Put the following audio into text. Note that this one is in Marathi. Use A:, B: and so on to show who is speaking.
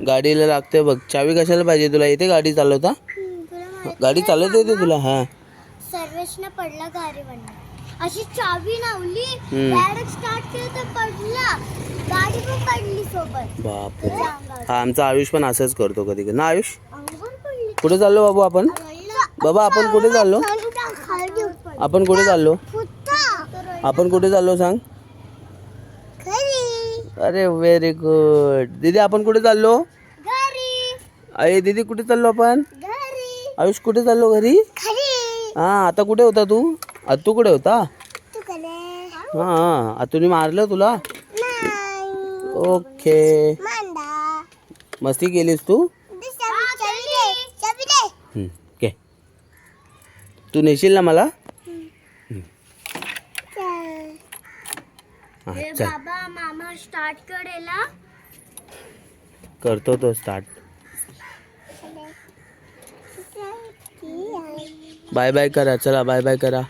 A: गाडीला लागते बघ. चावी कशाला पाहिजे तुला? येते गाडी चालवता? गाडी चालवता येते तुला? हा.
B: सर्वेशनं पडला अशी चावी लावली. डायरेक्ट स्टार्ट केलं तर पडला. गाडी पण पडली सोबत. अंगावर.
A: हा आमचा आयुष पण असंच करतो कधी कधी ना आयुष? कुठे चाललो बाबू आपण? बाबा आपण कुठे चाललो? आपण कुठे चाललो? आपण कुठे चाललो सांग? अरे व्हेरी गुड दीदी आपण कुठे चाललो? अरे दीदी कुठे चाललो आपण? आयुष कुठे चाललो घरी? हा आता कुठे होता तू? तू कुठे होता? हा आतून मारलं तुला? ओके. मस्ती केलीस तू? घे. तू नेशील ना मला? हा
B: बाबा मामा स्टार्ट करेला.
A: करतो तो स्टार्ट बाय बाय करा चला बाय बाय करा.